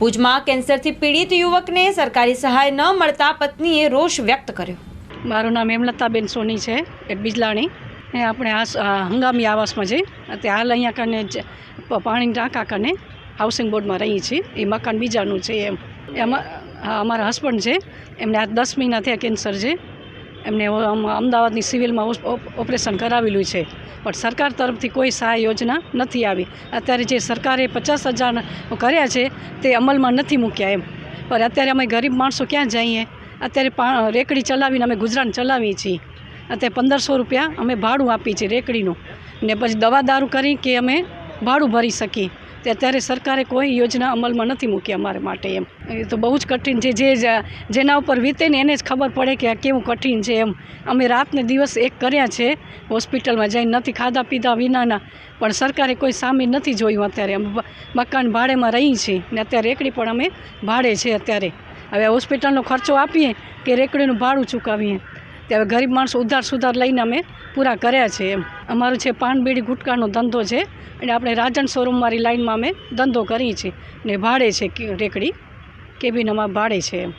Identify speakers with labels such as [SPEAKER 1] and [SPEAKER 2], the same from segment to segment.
[SPEAKER 1] ભુજમાં કેન્સરથી પીડિત યુવકને સરકારી સહાય ન મળતા પત્નીએ રોષ વ્યક્ત કર્યો.
[SPEAKER 2] મારું નામ હેમલતાબેન સોની છે, એ બિજલાણી. એ આપણે આ હંગામી આવાસમાં છે. અત્યારે હાલ અહીંયા કને જ, પ- પાણીની ટાંકા કને હાઉસિંગ બોર્ડમાં રહીએ છીએ. એ મકાન બીજાનું છે એમ. એમાં અમારા હસબન્ડ છે. એમને આ દસ મહિના થયા કેન્સર છે. એમને અમદાવાદની સિવિલમાં ઓપરેશન કરાવેલું છે. પણ સરકાર તરફથી કોઈ સહાય યોજના નથી આવી. અત્યારે જે સરકારે પચાસ હજાર કર્યા છે, તે અમલમાં નથી મૂક્યા એમ. પણ અત્યારે અમે ગરીબ માણસો ક્યાં જઈએ? અત્યારે રેકડી ચલાવીને અમે ગુજરાન ચલાવીએ છીએ. અત્યારે પંદરસો રૂપિયા અમે ભાડું આપીએ છીએ રેકડીનું. ને પછી દવા દારૂ કરી કે અમે ભાડું ભરી શકીએ. તે અત્યારે સરકારે કોઈ યોજના અમલમાં નથી મૂકી અમારે માટે એમ. એ તો બહુ જ કઠિન છે. જે જેના ઉપર વીતે ને એને જ ખબર પડે કે આ કેવું કઠિન છે એમ. અમે રાતને દિવસ એક કર્યા છે હોસ્પિટલમાં જઈને નથી ખાધા પીધા વિનાના. પણ સરકારે કોઈ સામે નથી જોયું અત્યારે. અમે મકાન ભાડેમાં રહી છીએ ને અત્યારે રેકડી પણ અમે ભાડે છે અત્યારે. હવે હોસ્પિટલનો ખર્ચો આપીએ કે રેકડીનું ભાડું ચૂકવીએ? તે હવે ગરીબ માણસો ઉધાર સુધાર લઈને અમે પૂરા કર્યા છે એમ. અમારું છે પાન બીડી ગુટકાનો ધંધો છે અને આપણે રાજન શોરૂમવાળી લાઇનમાં અમે ધંધો કરીએ છીએ ને ભાડે છે રેકડી કેબિન અમારે ભાડે છે એમ.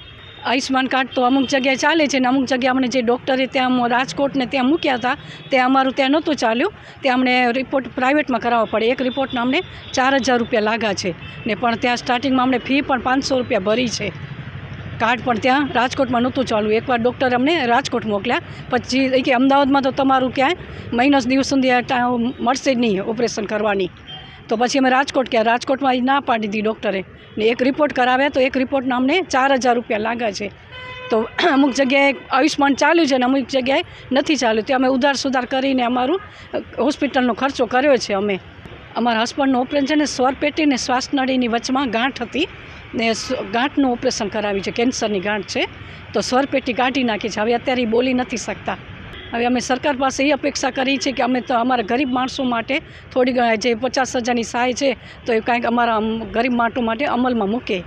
[SPEAKER 2] આયુષ્માન કાર્ડ તો અમુક જગ્યાએ ચાલે છે ને અમુક જગ્યાએ અમને જે ડૉક્ટરે ત્યાં રાજકોટને ત્યાં મૂક્યા હતા, તે અમારું ત્યાં નહોતું ચાલ્યું. તે અમને રિપોર્ટ પ્રાઇવેટમાં કરાવવો પડે. એક રિપોર્ટના અમને ચાર હજાર રૂપિયા લાગ્યા છે ને પણ ત્યાં સ્ટાર્ટિંગમાં અમને ફી પણ પાંચસો રૂપિયા ભરી છે. કાર્ડ પણ ત્યાં રાજકોટમાં નહોતું ચાલુ. એકવાર ડૉક્ટર અમને રાજકોટ મોકલ્યા. પછી કે અમદાવાદમાં તો તમારું ક્યાંય મહિનો દિવસ સુધી મળશે જ નહીં ઓપરેશન કરવાની. તો પછી અમે રાજકોટ ગયા. રાજકોટમાં એ ના પાડી દીધી ડૉક્ટરે ને એક રિપોર્ટ કરાવ્યા તો એક રિપોર્ટના અમને ચાર હજાર રૂપિયા લાગ્યા છે. તો અમુક જગ્યાએ આયુષ્માન ચાલ્યું છે ને અમુક જગ્યાએ નથી ચાલ્યું. તે અમે ઉધાર સુધાર કરીને અમારું હોસ્પિટલનો ખર્ચો કર્યો છે અમે. અમારા હસબન્ડનું ઓપરેશન ને સ્વરપેટી ને શ્વાસનળીની વચમાં ગાંઠ હતી ને ગાંઠનું ઓપરેશન કરાવ્યું છે, કેન્સરની ગાંઠ છે. તો સ્વરપેટી કાઢી નાખી છે. હવે અત્યારે બોલી નથી શકતા. હવે અમે સરકાર પાસે એ અપેક્ષા કરી છે કે અમે તો અમારા ગરીબ માણસો માટે થોડી જે પચાસ હજારની સહાય છે, તો એ કાંઈક અમારા ગરીબ માણસો માટે અમલમાં મૂકે.